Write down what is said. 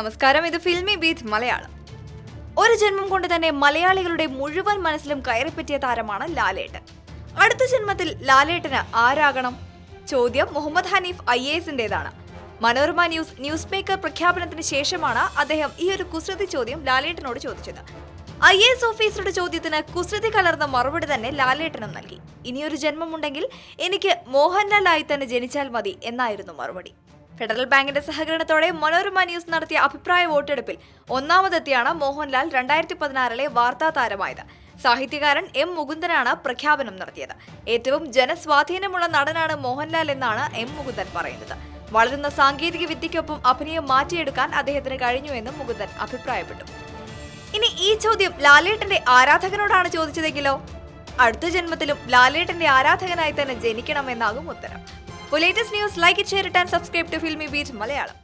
നമസ്കാരം. ഇത് filmy beat Malayalam. ഒരു ജന്മം കൊണ്ട് തന്നെ മലയാളികളുടെ മുഴുവൻ മനസ്സിലും കയറിപ്പറ്റിയ താരമാണ് ലാലേട്ടൻ. അടുത്ത ജന്മത്തിൽ ലാലേട്ടന് ആരാകണം? ചോദ്യം മുഹമ്മദ് ഹനീഫ് ഐ എ എസിന്റെതാണ് മനോരമ ന്യൂസ് ന്യൂസ് മേക്കർ പ്രഖ്യാപനത്തിന് ശേഷമാണ് അദ്ദേഹം ഈ ഒരു കുസൃതി ചോദ്യം ലാലേട്ടനോട് ചോദിച്ചത്. ഐ എ എസ് ഓഫീസറുടെ ചോദ്യത്തിന് കുസൃതി കലർന്ന മറുപടി തന്നെ ലാലേട്ടനും നൽകി. ഇനിയൊരു ജന്മമുണ്ടെങ്കിൽ എനിക്ക് മോഹൻലാലായി തന്നെ ജനിച്ചാൽ മതി എന്നായിരുന്നു മറുപടി. ഫെഡറൽ ബാങ്കിന്റെ സഹകരണത്തോടെ മനോരമ ന്യൂസ് നടത്തിയ അഭിപ്രായ വോട്ടെടുപ്പിൽ ഒന്നാമതെത്തിയാണ് മോഹൻലാൽ രണ്ടായിരത്തി പതിനാറിലെ വാർത്താ താരമായത്. സാഹിത്യകാരൻ എം മുകുന്ദനാണ് പ്രഖ്യാപനം നടത്തിയത്. ഏറ്റവും ജനസ്വാധീനമുള്ള നടനാണ് മോഹൻലാൽ എന്നാണ് എം മുകുന്ദൻ പറയുന്നത്. വളരുന്ന സാങ്കേതിക വിദ്യയ്ക്കൊപ്പം അഭിനയം മാറ്റിയെടുക്കാൻ അദ്ദേഹത്തിന് കഴിഞ്ഞുവെന്നും മുകുന്ദൻ അഭിപ്രായപ്പെട്ടു. ഇനി ഈ ചോദ്യം ലാലേട്ടന്റെ ആരാധകനോടാണ് ചോദിച്ചതെങ്കിലോ? അടുത്ത ജന്മത്തിലും ലാലേട്ടന്റെ ആരാധകനായി തന്നെ ജനിക്കണമെന്നാകും ഉത്തരം. News like share and subscribe to Filmibeat Malayalam